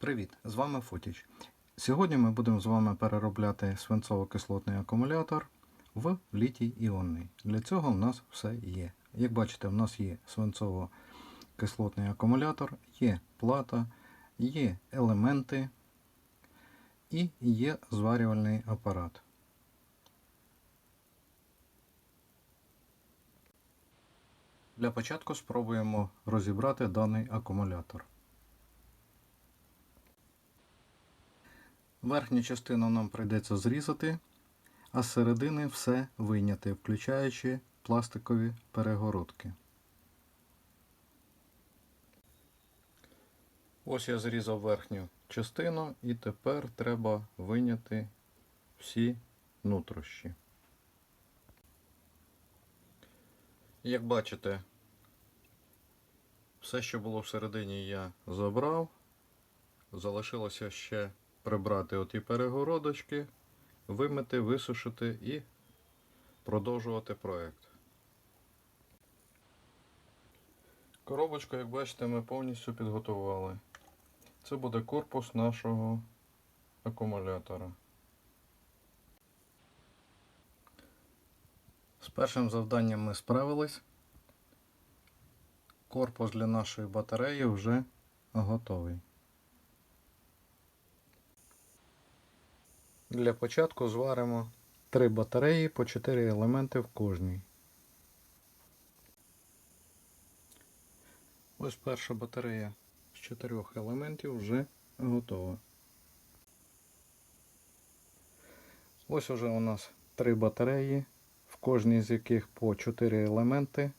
Привіт! З вами Фотіч. Сьогодні ми будемо з вами переробляти свинцово-кислотний акумулятор в літій іонний. Для цього в нас все є. Як бачите, в нас є свинцово-кислотний акумулятор, є плата, є елементи і є зварювальний апарат. Для початку спробуємо розібрати даний акумулятор. Верхню частину нам прийдеться зрізати, а з середини все вийняти, включаючи пластикові перегородки. Ось я зрізав верхню частину і тепер треба вийняти всі нутрощі. Як бачите, все, що було всередині, я забрав. Залишилося ще прибрати оті перегородочки, вимити, висушити і продовжувати проект. Коробочку, як бачите, ми повністю підготували. Це буде корпус нашого акумулятора. З першим завданням ми справились. Корпус для нашої батареї вже готовий. Для початку зваримо три батареї по 4 елементи в кожній. Ось перша батарея з чотирьох елементів вже готова. Ось уже у нас три батареї, в кожній з яких по 4 елементи.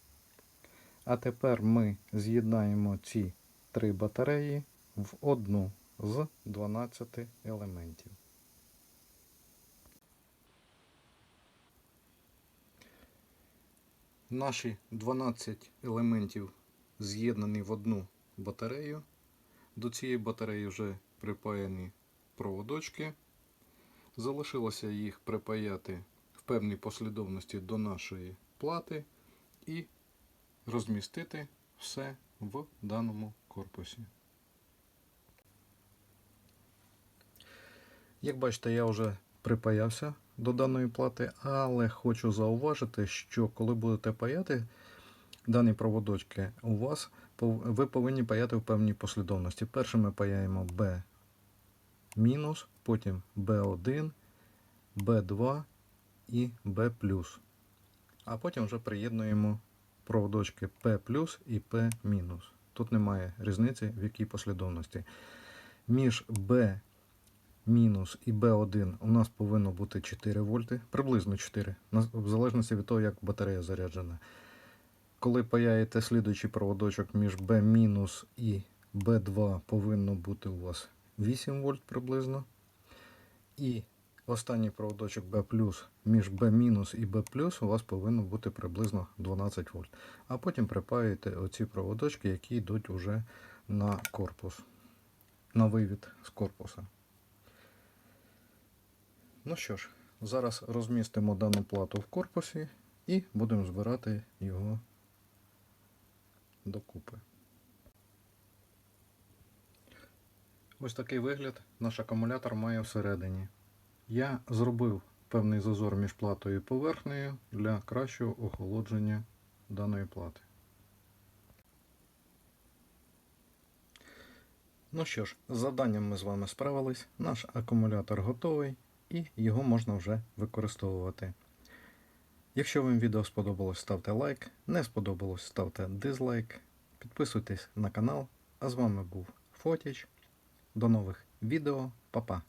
А тепер ми з'єднаємо ці три батареї в одну з 12 елементів. Наші 12 елементів з'єднані в одну батарею. До цієї батареї вже припаяні проводочки. Залишилося їх припаяти в певній послідовності до нашої плати і розмістити все в даному корпусі. Як бачите, я вже припаявся до даної плати, але хочу зауважити, що коли будете паяти дані проводочки, у вас ви повинні паяти в певній послідовності. Перше ми паяємо B потім B1, B2 і B+. А потім вже приєднуємо проводочки P і P. Тут немає різниці, в якій послідовності. Між B мінус і B1 у нас повинно бути 4 вольти, приблизно 4, в залежності від того, як батарея заряджена. Коли паяєте слідуючий проводочок між B- і B2, повинно бути у вас 8 вольт приблизно. І останній проводочок B між B- і B, у вас повинно бути приблизно 12 вольт. А потім припаюєте оці проводочки, які йдуть уже на корпус, на вивід з корпуса. Ну що ж, зараз розмістимо дану плату в корпусі і будемо збирати його докупи. Ось такий вигляд наш акумулятор має всередині. Я зробив певний зазор між платою і поверхнею для кращого охолодження даної плати. Ну що ж, з завданням ми з вами справились. Наш акумулятор готовий і його можна вже використовувати. Якщо вам відео сподобалось, ставте лайк, не сподобалось, ставте дизлайк, підписуйтесь на канал. А з вами був Фотіч. До нових відео, Па-па!